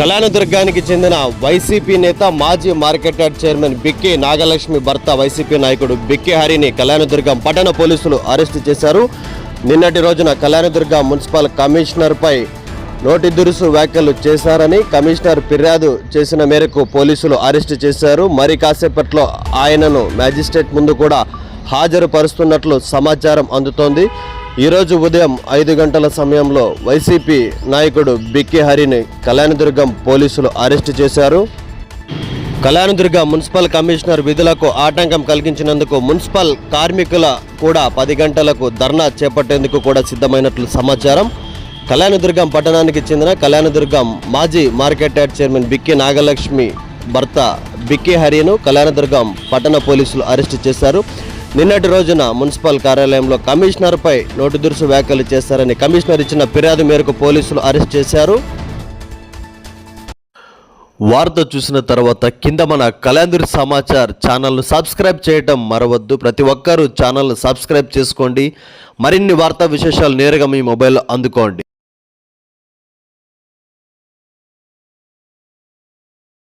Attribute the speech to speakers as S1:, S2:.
S1: కళ్యాణదుర్గానికి చెందిన వైసీపీ నేత మాజీ market yard chairman Bikke Nagalakshmi భర్త వైసీపీ నాయకుడు బిక్కే హరిని కళ్యాణదుర్గం పట్టణ పోలీసులు అరెస్టు చేశారు. నిన్నటి రోజున కళ్యాణదుర్గం మున్సిపల్ కమిషనర్పై నోటి దురుసు వ్యాఖ్యలు చేశారని కమిషనర్ ఫిర్యాదు చేసిన మేరకు పోలీసులు అరెస్టు చేశారు. మరి కాసేపట్లో ఆయనను మ్యాజిస్ట్రేట్ ముందు కూడా హాజరుపరుస్తున్నట్లు సమాచారం అందుతోంది. ఈరోజు ఉదయం ఐదు గంటల సమయంలో వైసీపీ నాయకుడు బిక్కి హరిని కళ్యాణదుర్గం పోలీసులు అరెస్టు చేశారు. కళ్యాణదుర్గ మున్సిపల్ కమిషనర్ విధులకు ఆటంకం కలిగించినందుకు మున్సిపల్ కార్మికుల కూడా పది గంటలకు ధర్నా చేపట్టేందుకు కూడా సిద్ధమైనట్లు సమాచారం. కళ్యాణదుర్గం పట్టణానికి చెందిన కళ్యాణదుర్గం మాజీ market yard chairman Bikki Nagalakshmi భర్త బిక్కి హరిను కళ్యాణదుర్గం పట్టణ పోలీసులు అరెస్టు చేశారు. నిన్నటి రోజున మున్సిపల్ కార్యాలయంలో కమిషనర్పై నోటు దురుసు వ్యాఖ్యలు చేశారని కమిషనర్ ఇచ్చిన ఫిర్యాదు మేరకు పోలీసులు అరెస్ట్ చేశారు. వార్త చూసిన తర్వాత కింద మన కలాందరి సమాచార్ ఛానల్ను సబ్స్క్రైబ్ చేయటం మరవద్దు. ప్రతి ఒక్కరూ ఛానల్ను సబ్స్క్రైబ్ చేసుకోండి. మరిన్ని వార్తా విశేషాలు నేరుగా మీ మొబైల్లో అందుకోండి.